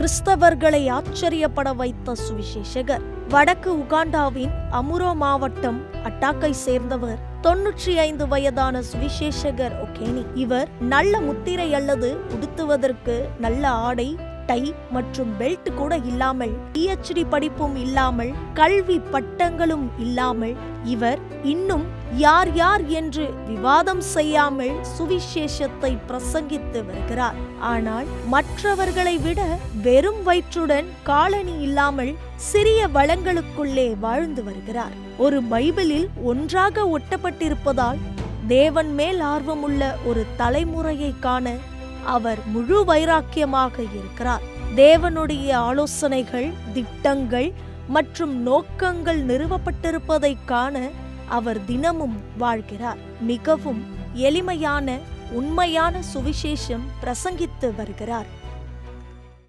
கிறிஸ்தவர்களை ஆச்சரியப்பட வைத்த சுவிசேஷகர். வடக்கு உகாண்டாவின் அமுரோ மாவட்டம் அட்டாக்கை சேர்ந்தவர். தொன்னூற்றி ஐந்து வயதான சுவிசேஷகர் ஒகேனி. இவர் நல்ல முத்திரை அல்லது உடுத்துவதற்கு நல்ல ஆடை டை மற்றும் பெல்ட் கூட இல்லாமல் பிஹெச்டி படிப்பும் இல்லாமல் கல்வி பட்டங்களும் இல்லாமல் இவர் இன்னும் யார் யார் என்று விவாதம் செய்யாமல் சுவிசேஷத்தை பிரசங்கித்து வருகிறார். ஆனால் மற்றவர்களை விட வெறும் வயிற்றுடன் காலனி இல்லாமல் சிறிய வளங்களுக்குள்ளே வாழ்ந்து வருகிறார். ஒரு பைபிளில் ஒன்றாக ஒட்டப்பட்டிருப்பதால் தேவன் மேல் ஆர்வமுள்ள ஒரு தலைமுறையை காண அவர் முழு வைராக்கியமாக இருக்கிறார். தேவனுடைய ஆலோசனைகள் திட்டங்கள் மற்றும் நோக்கங்கள் நிறுவப்பட்டிருப்பதை காண அவர் தினமும் வாழ்கிறார். மிகவும் எளிமையான உண்மையான சுவிசேஷம் பிரசங்கித்து வருகிறார்.